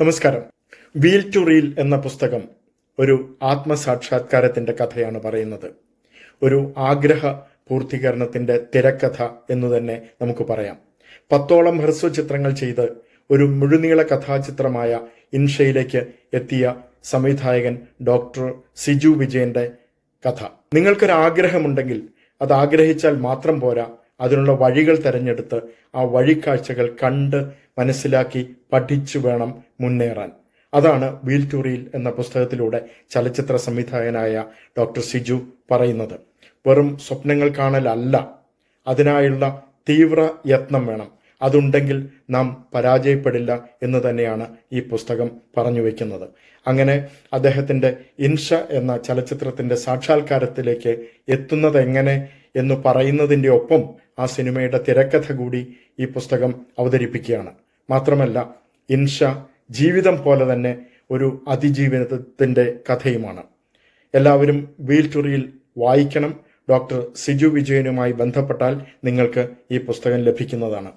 നമസ്കാരം. Wheel to reel എന്ന പുസ്തകം ഒരു ആത്മസാക്ഷാത്കാരത്തിന്റെ കഥയാണ് പറയുന്നത്. ഒരു ആഗ്രഹ പൂർത്തീകരണത്തിന്റെ തിരക്കഥ എന്ന് തന്നെ നമുക്ക് പറയാം. പത്തോളം ഹ്രസ്വ ചിത്രങ്ങൾ ചെയ്ത് ഒരു മുഴുനീള കഥാചിത്രമായ ഇൻഷയിലേക്ക് എത്തിയ സംവിധായകൻ ഡോക്ടർ സിജു വിജയന്റെ കഥ. നിങ്ങൾക്കൊരു ആഗ്രഹമുണ്ടെങ്കിൽ അത് ആഗ്രഹിച്ചാൽ മാത്രം പോരാ അതിനുള്ള വഴികൾ തിരഞ്ഞെടുത്ത് ആ വഴിക്കാഴ്ചകൾ കണ്ട് മനസ്സിലാക്കി പഠിച്ചു വേണം മുന്നേറാൻ. അതാണ് വീൽ ടൂറിയിൽ എന്ന പുസ്തകത്തിലൂടെ ചലച്ചിത്ര സംവിധായകനായ ഡോക്ടർ സിജു പറയുന്നത്. വെറും സ്വപ്നങ്ങൾ കാണലല്ല. അതിനായുള്ള തീവ്ര യത്നം വേണം. അതുണ്ടെങ്കിൽ നാം പരാജയപ്പെടില്ല എന്ന് തന്നെയാണ് ഈ പുസ്തകം പറഞ്ഞു വയ്ക്കുന്നത് അങ്ങനെ അദ്ദേഹത്തിന്റെ ഇൻഷ എന്ന ചലച്ചിത്രത്തിന്റെ സാക്ഷാത്കാരത്തിലേക്ക് എത്തുന്നത് എങ്ങനെ എന്ന് പറയുന്നതിന്റെ ഒപ്പം ആ സിനിമയുടെ തിരക്കഥ കൂടി ഈ പുസ്തകം അവതരിപ്പിക്കുകയാണ്. മാത്രമല്ല ഇൻഷ ജീവിതം പോലെ തന്നെ ഒരു അതിജീവനത്തിന്റെ കഥയുമാണ്. എല്ലാവരും വീൽ ടുറിയിൽ വായിക്കണം. ഡോക്ടർ സിജു വിജയനുമായി ബന്ധപ്പെട്ടാൽ നിങ്ങൾക്ക് ഈ പുസ്തകം ലഭിക്കുന്നതാണ്.